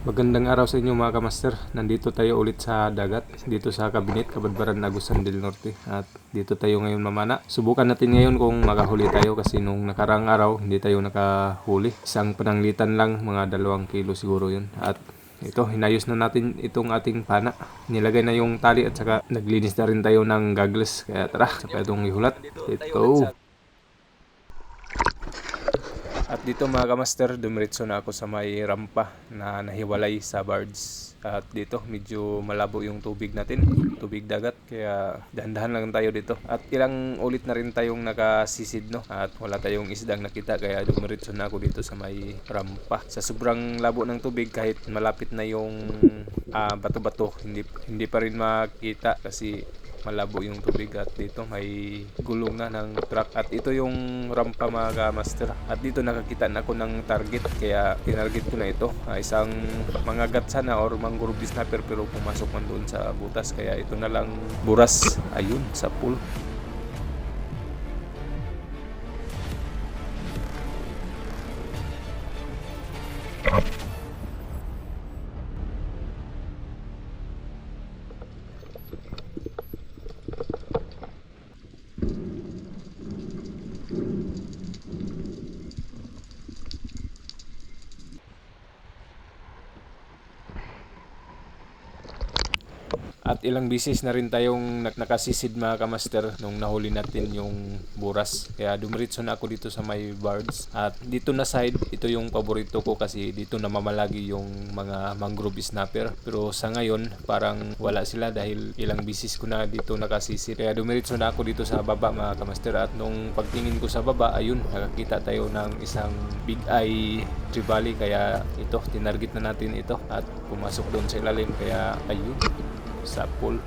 Magandang araw sa inyo mga kamaster. Nandito tayo ulit sa dagat, dito sa Cabinet, Kabadbaran, Agusan del Norte. At dito tayo ngayon mamana. Subukan natin ngayon kung makahuli tayo kasi nung nakarang araw hindi tayo nakahuli. Isang pananglitan lang, mga dalawang kilo siguro yun. At ito, hinayos na natin itong ating pana. Nilagay na yung tali at saka naglinis na rin tayo ng goggles. Kaya tara, saka itong ihulat. Let's go! At dito mga kamaster, dumiretso na ako sa may rampa na nahiwalay sa birds. At dito medyo malabo yung tubig natin, tubig dagat, kaya dahan-dahan lang tayo dito. At ilang ulit na rin tayong nakasisid no, at wala tayong isdang nakita kaya dumiretso na ako dito sa may rampa. Sa sobrang labo ng tubig kahit malapit na yung ah, bato-bato, hindi, hindi pa rin makita kasi malabo yung tubig at dito may gulong na ng truck. At ito yung rampa mga master at dito nakakita na ako ng target kaya tinarget ko na ito. Ah, isang mangagat sana or mangrove snapper pero pumasok man doon sa butas kaya ito na lang buras. Ayun sa pool At ilang bisis na rin tayong nak- nakasisid mga kamaster nung nahuli natin yung buras. Kaya dumiritso na ako dito sa may birds. At dito na side, ito yung paborito ko kasi dito namamalagi yung mga mangrove snapper. Pero sa ngayon, parang wala sila dahil ilang bisis ko na dito nakasisid. Kaya dumiritso na ako dito sa baba mga kamaster. At nung pagtingin ko sa baba, ayun, nakakita tayo ng isang big eye trevally. Kaya ito, tinarget na natin ito at pumasok doon sa ilalim. Kaya ayun, sa pool.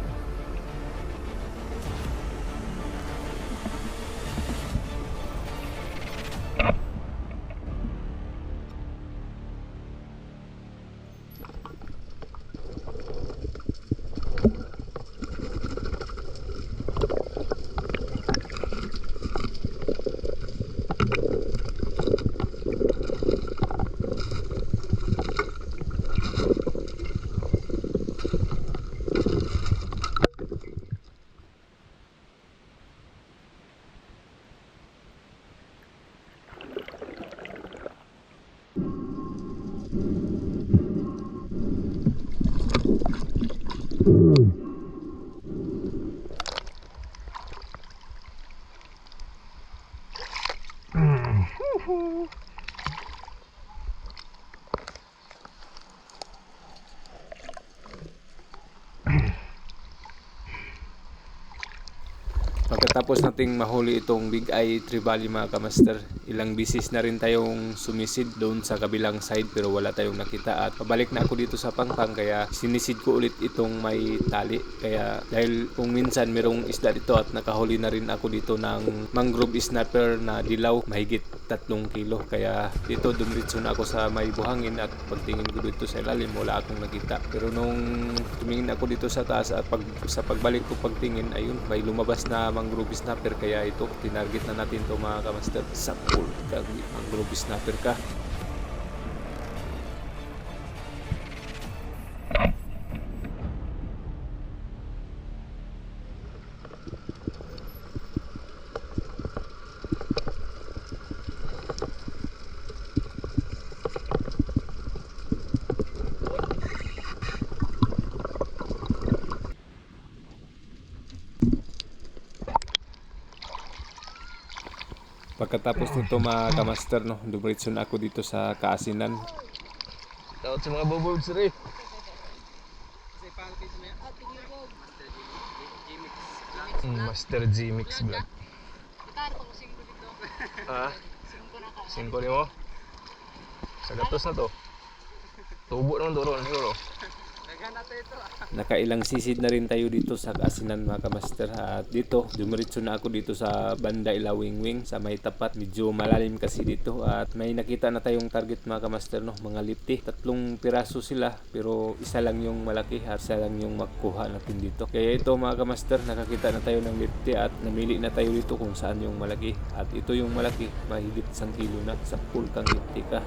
呼呼。Pagkatapos nating mahuli itong Big Eye Trevally mga kamaster, ilang bisis na rin tayong sumisid doon sa kabilang side pero wala tayong nakita at pabalik na ako dito sa pangpang kaya sinisid ko ulit itong may tali. Kaya dahil kung minsan merong isda dito at nakahuli na rin ako dito ng mangrove snapper na dilaw mahigit tatlong kilo. Kaya dito dumiritso na ako sa may buhangin at pagtingin ko dito sa ilalim wala akong nakita. Pero nung tumingin ako dito sa taas at pag, sa pagbalik ko pagtingin ayun may lumabas na mangrove snapper kaya ito tinarget na natin to mga kamaster. Sa pool mangrove snapper ka pagkatapos nito mga kamaster no dumiretso na ako dito sa kaasinan Tawad sa mga bubulgs rin. Mm, Master G Mix Vlog. Ha? Ni mo? Sa gatos na to. Tubo naman doon siguro. Nakailang sisid na rin tayo dito sa kaasinan mga kamaster. At dito dumiretso na ako dito sa banda ilawing wing sa may tapat. Medyo malalim kasi dito. At may nakita na tayong target mga kamaster no? Mga lipti tatlong piraso sila pero isa lang yung malaki at isa lang yung makuha natin dito. Kaya ito mga kamaster nakakita na tayo ng lipti at namili na tayo dito kung saan yung malaki. At ito yung malaki mahigit isang kilo na sa pool kang lipti ka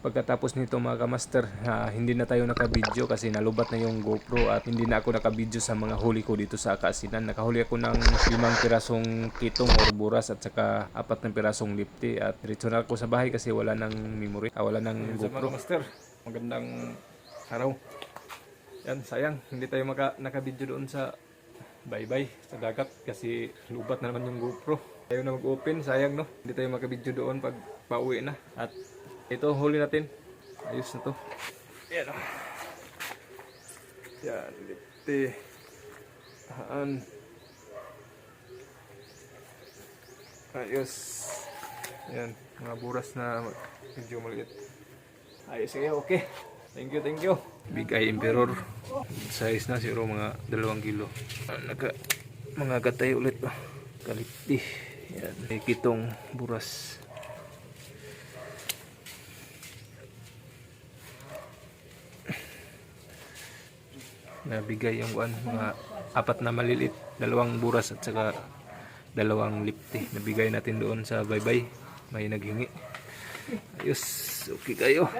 pagkatapos nito mga kamaster, ah, hindi na tayo nakabidyo kasi nalubat na yung GoPro at hindi na ako nakabidyo sa mga huli ko dito sa Kasinan. Nakahuli ako ng limang pirasong kitong or buras at saka apat na pirasong lipti at diretso na ako sa bahay kasi wala nang memory, ah, wala nang GoPro. Mga kamaster, magandang araw. Yan, sayang, hindi tayo maka, nakabidyo doon sa bye-bye sa dagat kasi lubat na naman yung GoPro. Tayo na mag-open, sayang no. Hindi tayo makabidyo doon pag pauwi na. At ito, huli natin. Ayos na to. Yan o. Yan, lipti. Haan. Ayos. Yan, mga buras na medyo maliit. Ayos kayo, okay. Thank you, thank you. Big Eye Emperor. Size na siguro mga dalawang kilo. Ah, Naka, mga gatay ulit. Oh. Kalipti. Yan. Kitong buras. Nabigay yung kuan mga apat na malilit. Dalawang buras at saka dalawang lipti. Nabigay natin doon sa bye-bye. May naghingi. Ayos. Okay kayo.